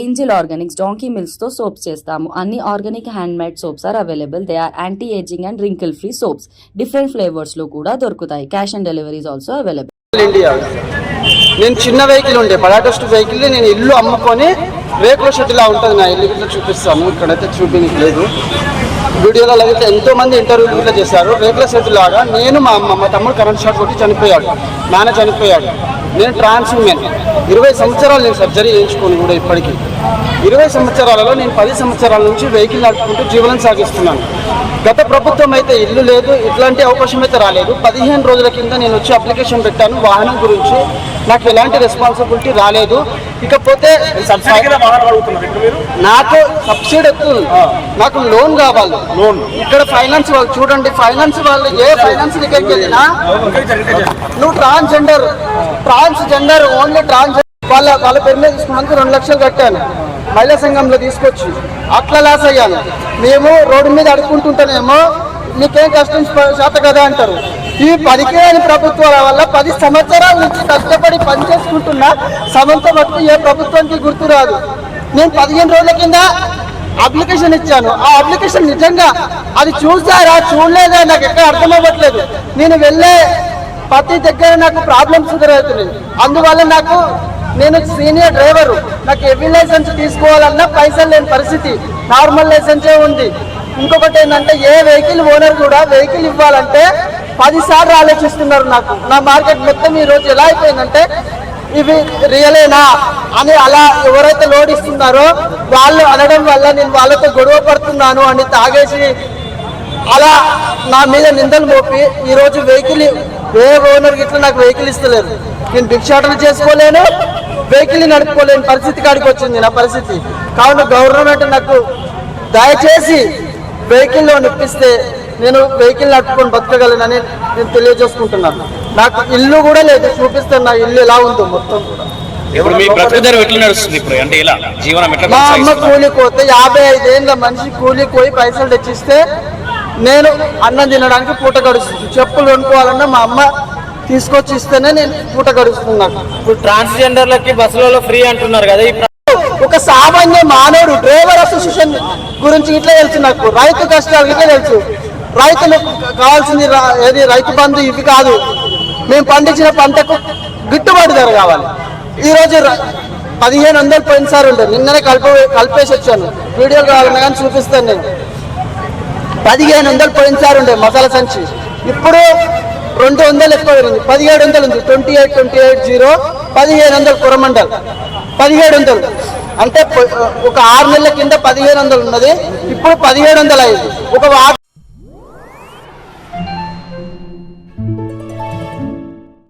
Angel organics donkey మిల్క్స్తో soaps చేస్తాము. అన్ని organic hand made soaps are available. They are anti ageing and wrinkle free soaps. Different ఫ్లేవర్స్లో కూడా దొరుకుతాయి. Cash on deliveries also available. India నేను చిన్న vehicle ఉండే పడాటస్ట్ vehicle నేను ఇల్లు అమ్ముకొని రేకుల షెడ్లా ఉంటుంది. నా ఇల్లు ఇట్లా చూపిస్తాము. ఇక్కడైతే చూపించలేదు లేదు. వీడియోలో అయితే ఎంతో మంది ఇంటర్వ్యూలు ఇట్లా చేశారు. రేకుల షెడ్ లాగా నేను మా అమ్మ మా తమ్ముడు కరెంట్ షాట్ కొట్టి చనిపోయాడు. నాన్న చనిపోయాడు. నేను ట్రాన్స్ ఉమెన్ ఇరవై సంవత్సరాలు నేను సర్జరీ చేయించుకొని కూడా ఇప్పటికీ. ఇరవై సంవత్సరాలలో నేను పది సంవత్సరాల నుంచి వెహికల్ నడుపుకుంటూ జీవనం సాగిస్తున్నాను. గత ప్రభుత్వం అయితే ఇల్లు లేదు ఇట్లాంటి అవకాశం అయితే రాలేదు. పదిహేను రోజుల కింద నేను వచ్చి అప్లికేషన్ పెట్టాను. వాహనం గురించి నాకు ఎలాంటి రెస్పాన్సిబిలిటీ రాలేదు. ఇకపోతే నాకు సబ్సిడీ ఎత్తుంది నాకు లోన్ కావాలి. లోన్. ఇక్కడ ఫైనాన్స్ వాళ్ళు చూడండి ఫైనాన్స్ వాళ్ళు ఏ ఫైనాన్స్ దగ్గరికి వెళ్ళినా నువ్వు ట్రాన్స్జెండర్ ట్రాన్స్జెండర్ ఓన్లీ ట్రాన్స్ వాళ్ళ వాళ్ళ పేరు మీద తీసుకున్నందుకు రెండు లక్షలు కట్టాను. మహిళా సంఘంలో తీసుకొచ్చి అట్లా లాస్ అయ్యాను. మేము రోడ్డు మీద అడుక్కుంటుంటేనేమో మీకేం కష్టం శాత కదా అంటారు. ఈ పనికిరాని ప్రభుత్వాల వల్ల పది సంవత్సరాల నుంచి కష్టపడి పనిచేసుకుంటున్న సమంత మటుకు ఏ ప్రభుత్వానికి గుర్తు రాదు. నేను పదిహేను రోజుల కింద అప్లికేషన్ ఇచ్చాను. ఆ అప్లికేషన్ నిజంగా అది చూసారా చూడలేదా నాకు ఎక్కడ అర్థం అవ్వట్లేదు. నేను వెళ్ళే ప్రతి దగ్గర నాకు ప్రాబ్లమ్స్ ఎదురవుతున్నాయి. అందువల్ల నాకు నేను సీనియర్ డ్రైవరు. నాకు హెవీ లైసెన్స్ తీసుకోవాలన్నా పైసలు లేని పరిస్థితి. నార్మల్ లైసెన్సే ఉంది. ఇంకొకటి ఏంటంటే ఏ వెహికల్ ఓనర్ కూడా వెహికల్ ఇవ్వాలంటే పదిసార్లు ఆలోచిస్తున్నారు నాకు. నా మార్కెట్ మొత్తం ఈరోజు ఎలా అయిపోయిందంటే ఇవి రియలేనా అని అలా ఎవరైతే లోడ్ ఇస్తున్నారో వాళ్ళు అనడం వల్ల నేను వాళ్ళతో గొడవ పడుతున్నాను అని తాగేసి అలా నా మీద నిందలు మోపి ఈరోజు వెహికల్ ఏ ఓనర్ ఇట్లా నాకు వెహికల్ ఇస్తలేదు. నేను భిక్షాటన చేసుకోలేను. వెహికల్ నడుపుకోలేని పరిస్థితి కాడికి వచ్చింది నా పరిస్థితి. కావున గవర్నమెంట్ నాకు దయచేసి వెహికల్ లోన్ ఇప్పిస్తే నేను వెహికల్ నడుపుకొని బతకగలనని నేను తెలియజేసుకుంటున్నాను. నాకు ఇల్లు కూడా లేదు చూపిస్తాను నా ఇల్లు ఎలా ఉందో మొత్తం కూడా. ఇప్పుడు మీ బ్రతుకుదారు ఎట్లా నడుస్తుంది ఇప్పుడు? అంటే ఎలా? జీవనం ఎట్లా మా అమ్మ? కూలి పోతే యాభై ఐదేళ్ళ మనిషి కూలి పోయి పైసలు తెచ్చిస్తే నేను అన్నం తినడానికి పూట గడుస్తుంది. చెప్పులు కొనుక్కోవాలన్నా మా అమ్మ తీసుకొచ్చి ఇస్తేనే నేను పూట గడుస్తున్నాను ఇప్పుడు ట్రాన్స్జెండర్లకి బస్సులలో ఫ్రీ అంటున్నారు కదా ఒక సామాన్య మానవుడు డ్రైవర్ అసోసియేషన్ గురించి ఇట్లా తెలుసు నాకు. రైతు కష్టాలు ఇట్లా తెలుసు. రైతులకు కావాల్సింది ఏది? రైతు బంధు ఇవి కాదు. మేము పండించిన పంటకు గిట్టుబాటు ధర కావాలి. ఈరోజు పదిహేను వందలు పోయినసారి ఉండే. నిన్ననే కలిప కలిపేసి వచ్చాను. వీడియోలు కావాలన్నా కానీ చూపిస్తాను నేను. పదిహేను వందలు పోయినసారి ఉండే మసాలా సంచి. ఇప్పుడు రెండు వందలు ఎక్కువ ఉంది పదిహేడు వందలు ఉంది. Twenty eight twenty eight zero పదిహేను వందలు కొరమండల్. పదిహేడు వందలు. అంటే ఒక ఆరు నెలల కింద పదిహేను వందలు ఉన్నది. ఇప్పుడు పదిహేడు వందలు అయింది. ఒక వా-